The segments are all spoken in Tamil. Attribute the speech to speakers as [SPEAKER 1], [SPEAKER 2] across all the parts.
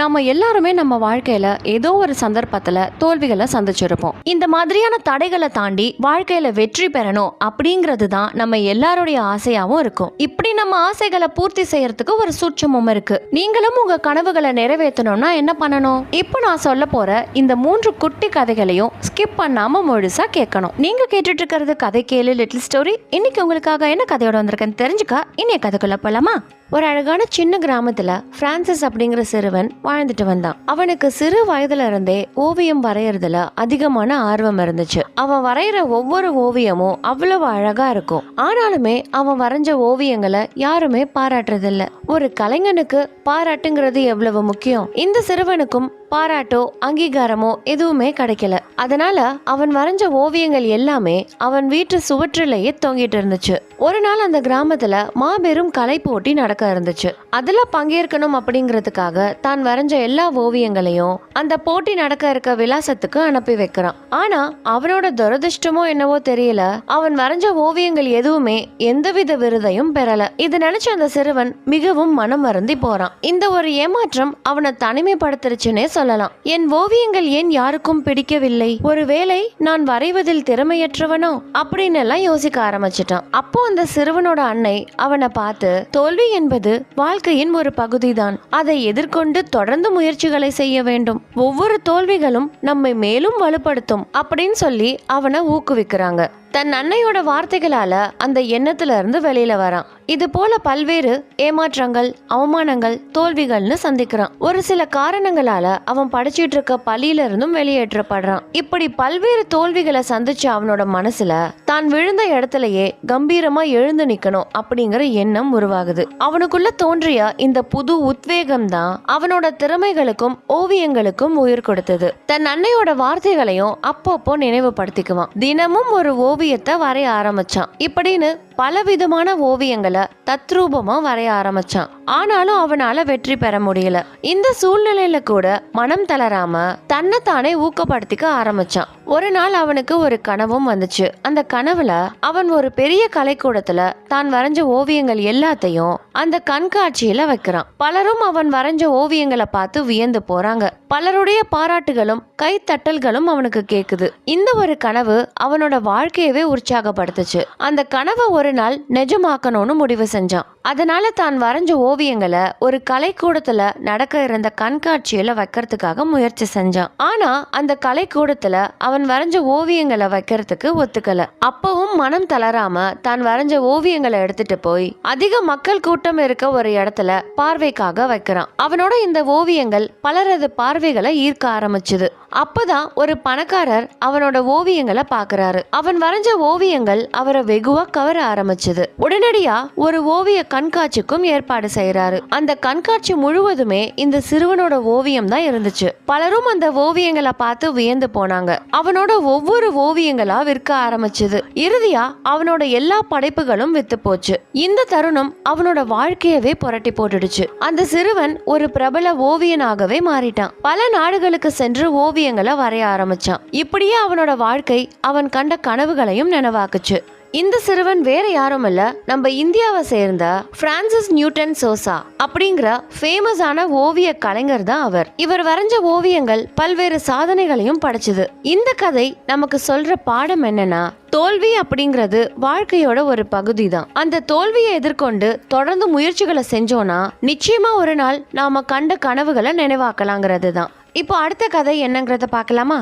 [SPEAKER 1] நம்ம எல்லாருமே நம்ம வாழ்க்கையில ஏதோ ஒரு சந்தர்ப்பத்துல தோல்விகளை சந்திச்சிருப்போம். இந்த மாதிரியான தடைகளை தாண்டி வாழ்க்கையில வெற்றி பெறணும் அப்படிங்கிறது தான் நம்ம எல்லாருடைய ஆசையாவும் இருக்கும். இப்படி நம்ம ஆசைகளை பூர்த்தி செய்யறதுக்கு ஒரு சூட்சமும் இருக்கு. நீங்களும் உங்க கனவுகளை நிறைவேற்றணும்னா என்ன பண்ணணும்? இப்போ நான் சொல்ல போற இந்த மூன்று குட்டி கதைகளையும் ஸ்கிப் பண்ணாம முழுசா கேட்கணும். நீங்க கேட்டுட்டு இருக்கிறது கதை கேளு லிட்டில் ஸ்டோரி இன்னைக்கு உங்களுக்காக என்ன கதையோட வந்திருக்கேன்னு தெரிஞ்சுக்க இன்னைய கதைக்குள்ள போலாமா? ஒரு அழகான சின்ன கிராமத்துல பிரான்சிஸ் அப்படிங்கிற சிறுவன் வாழ்ந்துட்டு வந்தான். அவனுக்கு சிறு வயதுல இருந்தே ஓவியம் வரையறதுல அதிகமான ஆர்வம் இருந்துச்சு. அவன் வரைகிற ஒவ்வொரு ஓவியமும் அவ்வளவு அழகா இருக்கும். ஆனாலுமே அவன் வரைஞ்ச ஓவியங்களை யாருமே பாராட்டுறதில்ல. ஒரு கலைஞனுக்கு பாராட்டுங்கிறது எவ்வளவு முக்கியம்? இந்த சிறுவனுக்கும் பாராட்டோ அங்கீகாரமோ எதுவுமே கிடைக்கல. அதனால அவன் வரைஞ்ச ஓவியங்கள் எல்லாமே அவன் வீட்டு சுவற்றிலேயே தொங்கிட்டு இருந்துச்சு. ஒரு நாள் அந்த கிராமத்துல மாபெரும் கலை போட்டி நடக்க இருந்துச்சு. அதுல பங்கேற்கணும் அப்படிங்கிறதுக்காக தான் வரைஞ்ச எல்லா ஓவியங்களையும் அந்த போட்டி நடக்க இருக்க விலாசத்துக்கு அனுப்பி வைக்கிறான். ஆனா அவனோட துரதிருஷ்டமோ என்னவோ தெரியல. அவன் வரைஞ்ச ஓவியங்கள் எதுவுமே எந்தவித விருதையும் பெறல. இது நினைச்ச அந்த சிறுவன் மிகவும் மனம் வருந்தி போறான். இந்த ஒரு ஏமாற்றம் அவனை தனிமைப்படுத்திருச்சுன்னே சொல்லலாம். என் ஓவியங்கள் ஏன் யாருக்கும் பிடிக்கவில்லை? ஒருவேளை நான் வரைவதில் திறமையற்றவனோ? அப்படின்னு எல்லாம் யோசிக்க ஆரம்பிச்சிட்டான். அப்போ அந்த சிறுவனோட அன்னை அவனை பார்த்து தோல்வி என் என்பது வாழ்க்கையின் ஒரு பகுதிதான். அதை எதிர்கொண்டு தொடர்ந்து முயற்சிகளை செய்ய வேண்டும். ஒவ்வொரு தோல்விகளும் நம்மை மேலும் வலுப்படுத்தும் அப்படின்னு சொல்லி அவனை ஊக்குவிக்கிறாங்க. தன் அன்னையோட வார்த்தைகளால அந்த எண்ணத்துல இருந்து வெளியில வரான். இது போல பல்வேறு ஏமாற்றங்கள் அவமானங்கள் தோல்விகள்னு சந்திக்கிறான். ஒரு சில காரணங்களால அவன் படிச்சிட்டு இருக்க பள்ளியில இருந்தும் வெளியேற்றப்படுறான். இப்படி பல்வேறு தோல்விகளை சந்திச்ச அவனோட மனசுல தான் விழுந்த இடத்துலயே கம்பீரமா எழுந்து நிக்கணும் அப்படிங்கிற எண்ணம் உருவாகுது. அவனுக்குள்ள தோன்றிய இந்த புது உத்வேகம் தான் அவனோட திறமைகளுக்கும் ஓவியங்களுக்கும் உயிர் கொடுத்தது. தன் அன்னையோட வார்த்தைகளையும் அப்பப்போ நினைவுபடுத்திக்குவான். தினமும் ஒரு ஓவியம் ஓவியத்தை வரைய ஆரம்பிச்சான். இப்படின்னு பலவிதமான ஓவியங்களை தத்ரூபமா வரைய ஆரம்பிச்சான். ஆனாலும் அவனால வெற்றி பெற முடியல. இந்த சூழ்நிலையில கூட மனம் தளராம தன்னைத்தானே ஊக்கப்படுத்திக்க ஆரம்பிச்சான். ஒரு நாள் அவனுக்கு ஒரு கனவும் வந்துச்சு. அந்த கனவுல அவன் ஒரு பெரிய கலைக்கூடத்துல தான் வரைஞ்ச ஓவியங்கள் எல்லாத்தையும் அந்த கண்காட்சியில வைக்கிறான். பலரும் அவன் வரைஞ்ச ஓவியங்களை பார்த்து வியந்து போறாங்க. பலருடைய பாராட்டுகளும் கைத்தட்டல்களும் அவனுக்கு கேக்குது. இந்த ஒரு கனவு அவனோட வாழ்க்கையவே உற்சாகப்படுத்துச்சு. அந்த கனவை ஒரு ஒரு நாள் நிஜமாக்கணும்னு முடிவு செஞ்சான். அதனால தான் வரைஞ்ச ஓவியங்களை ஒரு கலைக்கூடத்துல நடக்க இருந்த கண்காட்சியில வைக்கிறதுக்காக முயற்சி செஞ்சான். ஆனா அந்த கலைக்கூடத்துல அவன் வரைஞ்ச ஓவியங்களை வைக்கிறதுக்கு ஒத்துக்கல. அப்பவும் மனம் தளராம தான் வரைஞ்ச ஓவியங்களை எடுத்துட்டு போய் அதிக மக்கள் கூட்டம் இருக்க ஒரு இடத்துல பார்வைக்காக வைக்கிறான். அவனோட இந்த ஓவியங்கள் பலரது பார்வைகளை ஈர்க்க ஆரம்பிச்சது. அப்பதான் ஒரு பணக்காரர் அவனோட ஓவியங்களை பாக்குறாரு அவன் வரைஞ்ச ஓவியங்கள் அவரை வெகுவா கவர ஆரம்பிச்சது. உடனடியா ஒரு ஓவிய கண்காட்சிக்கும் ஏற்பாடு செய்யறாரு அந்த கண்காட்சி முழுவதுமே இந்த சிறுவனோட ஓவியம் தான் இருந்துச்சு. பலரும் அந்த ஓவியங்களை பார்த்து வியந்து போனாங்க. அவனோட ஒவ்வொரு ஓவியங்களா விற்க ஆரம்பிச்சது. இறுதியா அவனோட எல்லா படைப்புகளும் வித்து போச்சு. இந்த தருணம் அவனோட வாழ்க்கையவே புரட்டி போட்டுடுச்சு. அந்த சிறுவன் ஒரு பிரபல ஓவியனாகவே மாறிட்டான். பல நாடுகளுக்கு சென்று ஓவியங்களை வரைய ஆரம்பிச்சான். இப்படியே அவனோட வாழ்க்கை அவன் கண்ட கனவுகளையும் நினைவாக்குச்சு. இந்த சிறுவன் வேற யாரும் இல்ல. நம்ம இந்தியாவை சேர்ந்த பிரான்சிஸ் நியூட்டன் சோசா அப்படிங்கிற ஃபேமஸான ஓவிய கலைஞர் தான் அவர். இவர் வரைஞ்ச ஓவியங்கள் பல்வேறு சாதனைகளையும் படைச்சது. இந்த கதை நமக்கு சொல்ற பாடம் என்னன்னா தோல்வி அப்படிங்கிறது வாழ்க்கையோட ஒரு பகுதி தான். அந்த தோல்வியை எதிர்கொண்டு தொடர்ந்து முயற்சிகளை செஞ்சோம்னா நிச்சயமா ஒரு நாள் நாம கண்ட கனவுகளை நினைவாக்கலாங்கிறது தான். இப்போ அடுத்த கதை என்னங்கிறத பார்க்கலாமா?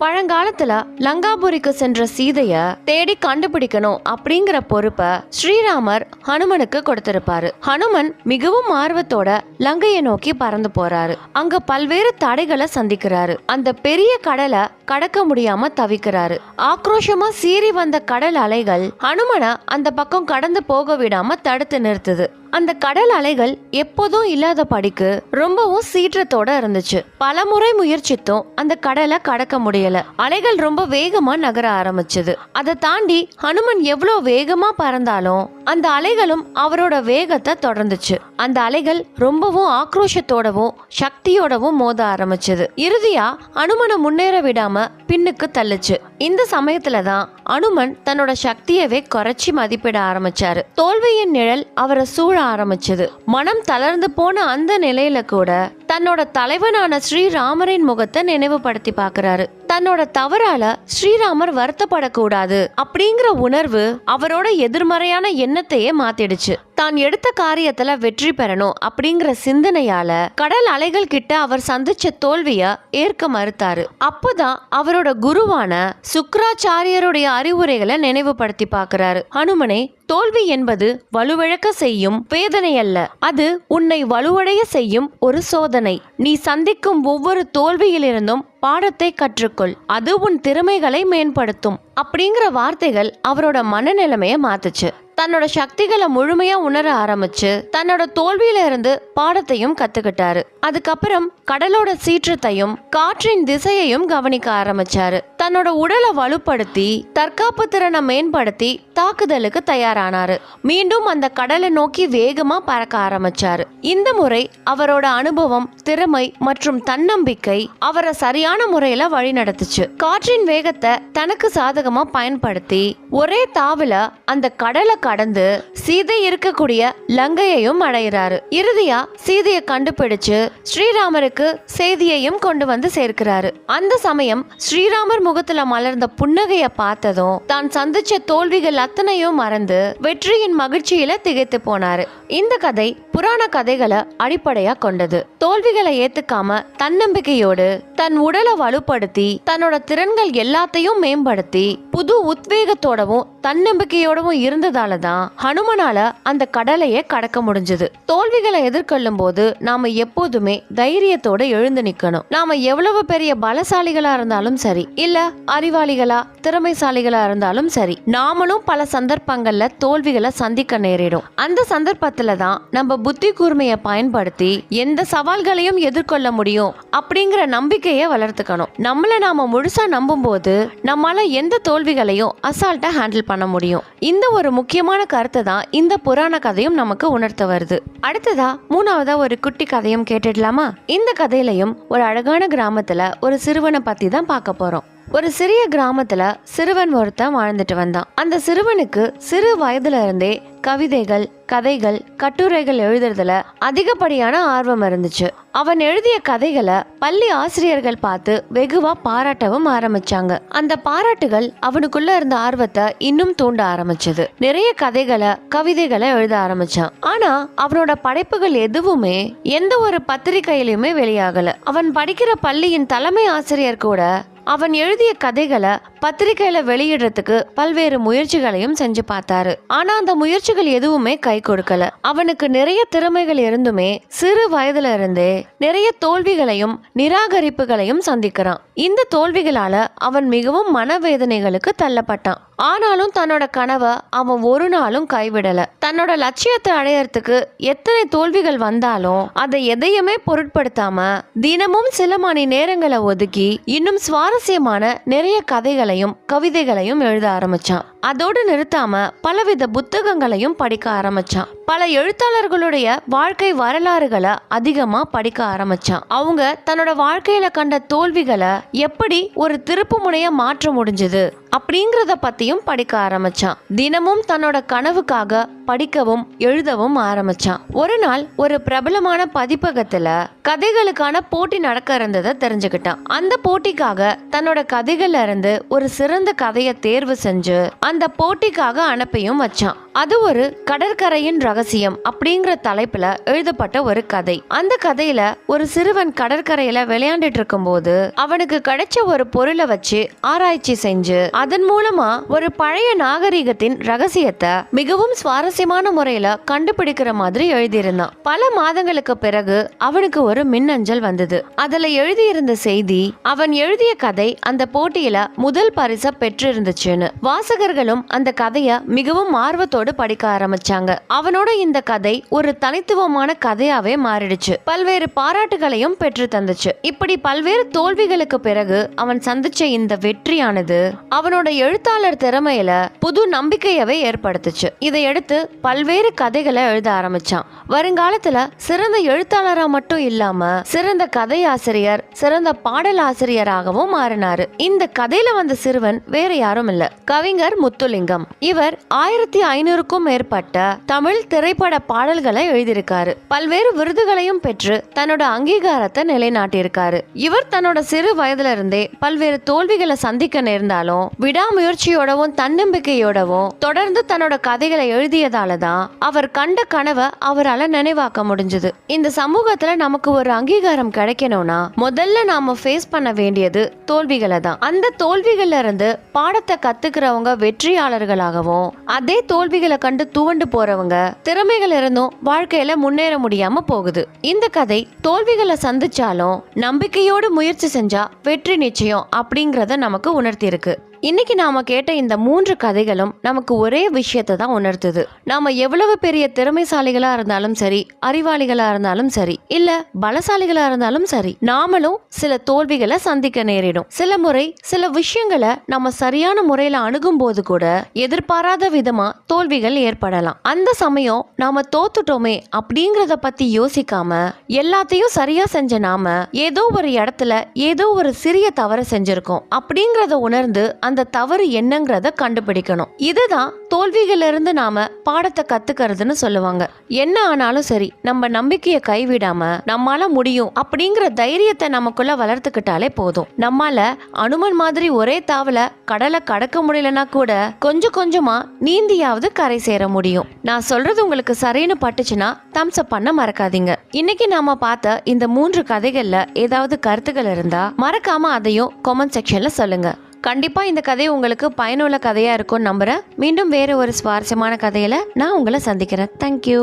[SPEAKER 1] பழங்காலத்துல லங்காபுரிக்கு சென்ற சீதைய தேடி கண்டுபிடிக்கணும் அப்படிங்கிற பொறுப்பை ஸ்ரீராமர் ஹனுமனுக்கு கொடுத்திருப்பாரு. ஹனுமன் மிகவும் ஆர்வத்தோட லங்கையை நோக்கி பறந்து போறாரு. அங்க பல்வேறு தடைகளை சந்திக்கிறாரு. அந்த பெரிய கடலை கடக்க முடியாம தவிக்கிறாரு. ஆக்ரோஷமா சீறி வந்த கடல் அலைகள் ஹனுமனை அந்த பக்கம் கடந்து போக விடாம தடுத்து நிறுத்துது. அந்த கடல் அலைகள் எப்போதும் இல்லாத படிக்கு ரொம்பவும் சீற்றத்தோட இருந்துச்சு. பலமுறை முயற்சித்தும் அந்த கடலை கடக்க முடியும் முடியல அலைகள் ரொம்ப வேகமா நகர ஆரம்பிச்சது. அதை தாண்டி ஹனுமன் எவ்வளோ வேகமா பறந்தாலும் அந்த அலைகளும் அவரோட வேகத்தை தொடர்ந்துச்சு. அந்த அலைகள் ரொம்பவும் ஆக்ரோஷத்தோடவும் சக்தியோடவும் மோத ஆரம்பிச்சது. இறுதியா அனுமனை முன்னேற விடாம பின்னுக்கு தள்ளுச்சு. இந்த சமயத்துல தான் அனுமன் தன்னோட சக்தியவே குறைச்சி மதிப்பிட ஆரம்பிச்சாரு. தோல்வியின் நிழல் அவரை சூழ ஆரம்பிச்சது. மனம் தளர்ந்து போன அந்த நிலையில கூட தன்னோட தலைவனான ஸ்ரீராமரின் முகத்தை நினைவுபடுத்தி பாக்குறாரு. தன்னோட தவறால ஸ்ரீராமர் வருத்தப்படக்கூடாது அப்படிங்கிற உணர்வு அவரோட எதிர்மறையான எண்ணத்தையே மாத்திடுச்சு. தான் எடுத்த காரியத்துல வெற்றி பெறணும் அப்படிங்கிற சிந்தனையால கடல் அலைகள் கிட்ட அவர் சந்திச்ச தோல்விய ஏற்க மறுத்தாரு. அப்போதான் அவரோட குருவான சுக்ராச்சாரியருடைய அறிவுரைகளை நினைவுபடுத்தி பார்க்கறாரு. அனுமனை தோல்வி என்பது வலுவிழக்க செய்யும் வேதனை அல்ல. அது உன்னை வலுவடைய செய்யும் ஒரு சோதனை. நீ சந்திக்கும் ஒவ்வொரு தோல்வியிலிருந்தும் பாடத்தை கற்றுக்கொள். அது உன் திறமைகளை மேம்படுத்தும். அப்படிங்கிற வார்த்தைகள் அவரோட மனநிலைமையை மாத்துச்சு. தன்னோட சக்திகளை முழுமையா உணர ஆரம்பிச்சு தன்னோட தோல்வியில இருந்து பாடத்தையும் கத்துக்கிட்டாரு. அதுக்கப்புறம் கடலோட சீற்றத்தையும் காற்றின் திசையையும் கவனிக்க ஆரம்பிச்சாரு. தன்னோட உடலை வலுப்படுத்தி தற்காப்பு திறனை மேம்படுத்தி தாக்குதலுக்கு தயாரானாரு. மீண்டும் அந்த கடலை நோக்கி வேகமா பறக்க ஆரம்பிச்சாரு. இந்த முறை அவரோட அனுபவம் திறமை மற்றும் தன்னம்பிக்கை அவரை சரியான முறையில வழிநடத்துச்சு காற்றின் வேகத்தை தனக்கு சாதகமா பயன்படுத்தி ஒரே தாவில அந்த கடலை கடந்து சீதை இருக்கக்கூடிய லங்கையையும் அடைகிறாரு இறுதியா சீதையை கண்டுபிடிச்சு ஸ்ரீராமருக்கு செய்தியையும் கொண்டு வந்து சேர்க்கிறாரு. அந்த சமயம் ஸ்ரீராமர் முகத்துல மலர்ந்த புன்னகைய பார்த்ததும் தான் சந்திச்ச தோல்விகள் அத்தனையும் மறந்து வெற்றியின் மகிழ்ச்சியில திகைத்து போனாரு. இந்த கதை புராண கதைகளை அடிப்படையா கொண்டது. தோல்விகளை ஏத்துக்காம தன்னம்பிக்கையோடு தன் உடலை வலுப்படுத்தி தன்னோட திறன்கள் எல்லாத்தையும் மேம்படுத்தி புது உத்வேகத்தோடவும் தன்னம்பிக்கையோடவும் இருந்ததால தான் ஹனுமனால அந்த கடலையே கடக்க முடிஞ்சது. தோல்விகளை எதிர்கொள்ளும் போது நாம எப்போதுமே தைரியத்தோட எழுந்து நிக்கணும். நாம எவ்வளவு பெரிய பலசாலிகளா இருந்தாலும் சரி இல்ல அறிவாளிகளா திறமைசாலிகளா இருந்தாலும் சரி நாமளும் பல சந்தர்ப்பங்கள்ல தோல்விகளை சந்திக்க நேரிடும். அந்த சந்தர்ப்பத்துல தான் நம்ம புத்தி கூர்மையை பயன்படுத்தி எந்த சவால்களையும் எதிர்கொள்ள முடியும் அப்படிங்கிற நம்பிக்கையை வளர்த்துக்கணும். நம்மளை நாம முழுசா நம்பும் போது நம்மளால எந்த தோல்விகளையும் அசால்ட்டா ஹேண்டில் பண்ண முடியும். இந்த ஒரு முக்கியமான கருத்தை தான் இந்த புராண கதையும் நமக்கு உணர்த்த வருது. அடுத்ததா மூணாவதா ஒரு குட்டி கதையும் கேட்டுடலாமா? இந்த கதையிலையும் ஒரு அழகான கிராமத்துல ஒரு சிறுவனை பத்தி தான் பார்க்க போறோம். ஒரு சிறிய கிராமத்தில் சிறுவன் ஒருத்தன் வாழ்ந்துட்டு வந்தான். அந்த சிறுவனுக்கு சிறு வயதுல இருந்தே கவிதைகள் கதைகள் கட்டுரைகள் எழுதுறதுல அதிகப்படியான ஆர்வம் இருந்துச்சு. அவன் எழுதிய கதைகளை பள்ளி ஆசிரியர்கள் பார்த்து வெகுவா பாராட்டவும் ஆரம்பிச்சாங்க. அந்த பாராட்டுகள் அவனுக்குள்ள இருந்த ஆர்வத்தை இன்னும் தூண்ட ஆரம்பிச்சது. நிறைய கதைகளை கவிதைகளை எழுத ஆரம்பிச்சான். ஆனா அவனோட படைப்புகள் எதுவுமே எந்த ஒரு பத்திரிகையிலுமே வெளியாகல. அவன் படிக்கிற பள்ளியின் தலைமை ஆசிரியர் கூட அவன் எழுதிய கதைகளை பத்திரிகையில வெளியிடுறதுக்கு பல்வேறு முயற்சிகளையும் செஞ்சு பார்த்தாரு. ஆனா அந்த முயற்சிகள் எதுவுமே கை கொடுக்கல. அவனுக்கு நிறைய திறமைகள் இருந்துமே சிறு வயதுல இருந்தே நிறைய தோல்விகளையும் நிராகரிப்புகளையும் சந்திக்கிறான். இந்த தோல்விகளால அவன் மிகவும் மனவேதனைகளுக்கு தள்ளப்பட்டான். ஆனாலும் தன்னோட கனவை அவன் ஒரு நாளும் கைவிடல. தன்னோட லட்சியத்தை அடையறதுக்கு எத்தனை தோல்விகள் வந்தாலும் அதை எதையுமே பொருட்படுத்தாம தினமும் சில மணி நேரங்களை ஒதுக்கி இன்னும் சுவாரஸ்யமான நிறைய கதைகளையும் கவிதைகளையும் எழுத ஆரம்பிச்சான். அதோடு நிறுத்தாம பலவித புத்தகங்களையும் படிக்க ஆரம்பிச்சான். பல எழுத்தாளர்களுடைய வாழ்க்கை வரலாறுகளை அதிகமா படிக்க ஆரம்பிச்சான். அவங்க தன்னோட வாழ்க்கையில கண்ட தோல்விகளை எப்படி ஒரு திருப்பு முனைய மாற்ற முடிஞ்சது அப்படிங்கிறத பத்தியும் படிக்க ஆரம்பிச்சான். தினமும் தன்னோட கனவுக்காக படிக்கவும் எழுதவும் ஆரம்பிச்சான். ஒரு நாள் ஒரு பிரபலமான பதிப்பகத்துல கதைகளுக்கான போட்டி நடக்க இருந்ததை தெரிஞ்சுக்கிட்டான். அந்த போட்டிக்காக தன்னோட கதைகள்ல இருந்து ஒரு சிறந்த கதையை தேர்வு செஞ்சு அந்த போட்டிக்காக அனுப்பியும் வச்சான். அது ஒரு கடற்கரையின் ரகசியம் அப்படிங்கிற தலைப்புல எழுதப்பட்ட ஒரு கதை. அந்த கதையில ஒரு சிறுவன் கடற்கரையில விளையாண்டுட்டு இருக்கும்போது அவனுக்கு கிடைச்ச ஒரு பொருளை வச்சு ஆராய்ச்சி செஞ்சு அதன் மூலமா ஒரு பழைய நாகரிகத்தின் ரகசியத்தை மிகவும் சுவாரஸ்யமான முறையில கண்டுபிடிக்கிற மாதிரி எழுதியிருந்தான். பல மாதங்களுக்கு பிறகு அவனுக்கு ஒரு மின்னஞ்சல் வந்தது. அதுல எழுதியிருந்த செய்தி அவன் எழுதிய கதை அந்த போட்டியில முதல் பரிசை பெற்றிருந்துச்சுன்னு. வாசகர்கள் தோழிகளும் அந்த கதையை மிகவும் ஆர்வத்தோடு படிக்க ஆரம்பிச்சாங்க. அவனோட இந்த கதை ஒரு தனித்துவமான கதையாவே மாறிடுச்சு. பல்வேறு பாராட்டுகளையும் பெற்று தந்துச்சு. இப்படி பல்வேறு தோல்விகளுக்கு பிறகு அவன் சந்திச்ச இந்த வெற்றியானது அவனோட எழுத்தாளர் திறமையில புது நம்பிக்கையவே ஏற்படுத்துச்சு. இதையடுத்து பல்வேறு கதைகளை எழுத ஆரம்பிச்சான். வருங்காலத்துல சிறந்த எழுத்தாளரா மட்டும் இல்லாம சிறந்த கதையாசிரியர் சிறந்த பாடல் ஆசிரியராகவும் மாறினாரு. இந்த கதையில வந்த சிறுவன் வேற யாரும் இல்ல. கவிஞர் முத்துலிங்கம். இவர் ஆயிரத்தி ஐநூறுக்கும் மேற்பட்ட தமிழ் திரைப்பட பாடல்களை எழுதியிருக்காரு. பல்வேறு விருதுகளையும் பெற்று தன்னோட அங்கீகாரத்தை நிலைநாட்டியிருக்காரு. இவர் தன்னோட சிறு வயதுல இருந்தே பல்வேறு தோல்விகளை சந்திக்க நேர்ந்தாலும் விடாமுயற்சியோடவும் தன்னம்பிக்கையோடவும் தொடர்ந்து தன்னோட கதைகளை எழுதியதால தான் அவர் கண்ட கனவை அவரால் நினைவாக்க முடிஞ்சது. இந்த சமூகத்துல நமக்கு ஒரு அங்கீகாரம் கிடைக்கணும்னா முதல்ல நாம ஃபேஸ் பண்ண வேண்டியது தோல்விகளை தான் அந்த தோல்விகள்ல இருந்து பாடத்தை கத்துக்கிறவங்க வெற்றியாளர்களாகவும் அதே தோல்விகளை கண்டு துவண்டு போறவங்க திறமைகள் இருந்தும் வாழ்க்கையில முன்னேற முடியாம போகுது. இந்த கதை தோல்விகளை சந்திச்சாலும் நம்பிக்கையோடு முயற்சி செஞ்சா வெற்றி நிச்சயம் அப்படிங்கறத நமக்கு உணர்த்தி இருக்கு இன்னைக்கு நாம கேட்ட இந்த மூன்று கதைகளும் நமக்கு ஒரே விஷயத்தை தான் உணர்த்துது. நாம எவ்வளவு பெரிய திறமைசாலிகளா இருந்தாலும் சரி அறிவாளிகளா இருந்தாலும் சரி இல்ல பலசாலிகளா இருந்தாலும் சரி நாமளும் சில தோல்விகளை சந்திக்க நேரிடும். சில முறை சில விஷயங்களை நம்ம சரியான முறையில அணுகும் போது கூட எதிர்பாராத விதமா தோல்விகள் ஏற்படலாம். அந்த சமயம் நாம தோத்துட்டோமே அப்படிங்கறத பத்தி யோசிக்காம எல்லாத்தையும் சரியா செஞ்ச நாம ஏதோ ஒரு இடத்துல ஏதோ ஒரு சிறிய தவறு செஞ்சிருக்கோம். அப்படிங்கறத உணர்ந்து அந்த அந்த தவறு என்னங்கிறத கண்டுபிடிக்கணும். இதுதான் தோல்விகளிலிருந்து நாம பாடத்தை கத்துக்கிறதுன்னு சொல்லுவாங்க. என்ன ஆனாலும் சரி நம்ம நம்பிக்கையை கைவிடாம நம்மால முடியும் அப்படிங்கிற தைரியத்தை நமக்குள்ள வளர்த்துக்கிட்டாலே போதும். நம்மால அனுமன் மாதிரி ஒரே தாவல கடலை கடக்க முடியலனா கூட கொஞ்சம் கொஞ்சமா நீந்தியாவது கரை சேர முடியும். நான் சொல்றது உங்களுக்கு சரின்னு பட்டுச்சுன்னா தம்ஸ் அப் பண்ண மறக்காதீங்க. இன்னைக்கு நாம பார்த்த இந்த மூன்று கதைகள்ல ஏதாவது கருத்துக்கள் இருந்தா மறக்காம அதையும் கமெண்ட் செக்ஷன்ல சொல்லுங்க. கண்டிப்பாக இந்த கதை உங்களுக்கு பயனுள்ள கதையாக இருக்கும்னு நம்புகிறேன் மீண்டும் வேறு ஒரு சுவாரஸ்யமான கதையில் நான் உங்களை சந்திக்கிறேன். தேங்க்யூ